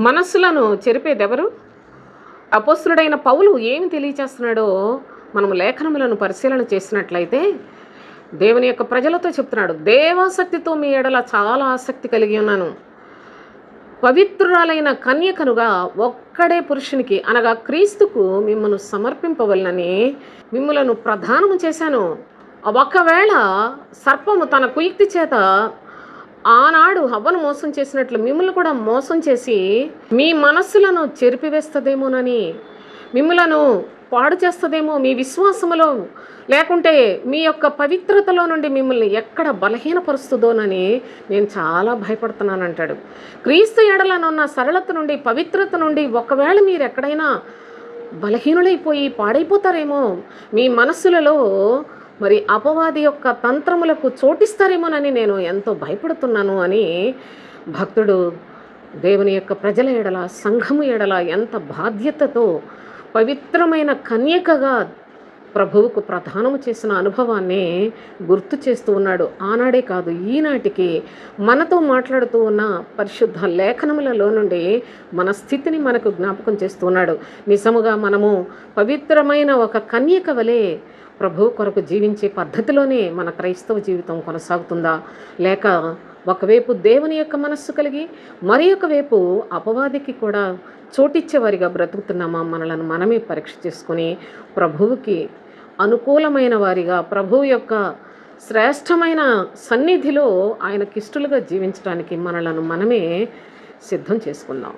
మనస్సులను చెరిపేదెవరు? అపోస్తుడైన పౌలు ఏమి తెలియచేస్తున్నాడో మనము లేఖనములను పరిశీలన చేసినట్లయితే దేవుని యొక్క ప్రజలతో చెప్తున్నాడు దేవాసక్తితో మీ ఎడల చాలా ఆసక్తి కలిగి ఉన్నాను. పవిత్రురాలైన కన్యకనుగా ఒక్కడే పురుషునికి అనగా క్రీస్తుకు మిమ్మల్ని సమర్పింపవలనని మిమ్మలను ప్రధానము చేశాను. ఒకవేళ సర్పము తన కుయుక్తి చేత ఆనాడు హవ్వను మోసం చేసినట్లు మిమ్మల్ని కూడా మోసం చేసి మీ మనస్సులను చెరిపివేస్తుందేమోనని మిమ్మలను పాడు చేస్తుందేమో మీ విశ్వాసములో లేకుంటే మీ యొక్క పవిత్రతలో నుండి మిమ్మల్ని ఎక్కడ బలహీనపరుస్తుందోనని నేను చాలా భయపడుతున్నాను అంటాడు క్రీస్తు ఎడలనున్న సరళత నుండి పవిత్రత నుండి ఒకవేళ మీరు ఎక్కడైనా బలహీనులైపోయి పాడైపోతారేమో మీ మనస్సులలో మరి అపవాది యొక్క తంత్రములకు చోటిస్తారేమోనని నేను ఎంతో భయపడుతున్నాను అని భక్తుడు దేవుని యొక్క ప్రజల ఎడల సంఘము ఎడల ఎంత బాధ్యతతో పవిత్రమైన కన్యకగా ప్రభువుకు ప్రధానము చేసిన అనుభవాన్ని గుర్తు చేస్తూ ఉన్నాడు. ఆనాడే కాదు ఈనాటికి మనతో మాట్లాడుతూ ఉన్న పరిశుద్ధ లేఖనములలో నుండి మన స్థితిని మనకు జ్ఞాపకం చేస్తూ ఉన్నాడు. నిజముగా మనము పవిత్రమైన ఒక కన్యక వలె ప్రభు కొరకు జీవించే పద్ధతిలోనే మన క్రైస్తవ జీవితం కొనసాగుతుందా? లేక ఒకవైపు దేవుని యొక్క మనస్సు కలిగి మరి ఒక వైపు అపవాదికి కూడా చోటిచ్చేవారిగా బ్రతుకుతున్నామా మనలను మనమే పరీక్ష చేసుకుని ప్రభువుకి అనుకూలమైన వారిగా ప్రభువు యొక్క శ్రేష్టమైన సన్నిధిలో ఆయనకిష్టులుగా జీవించడానికి మనలను మనమే సిద్ధం చేసుకుందాం.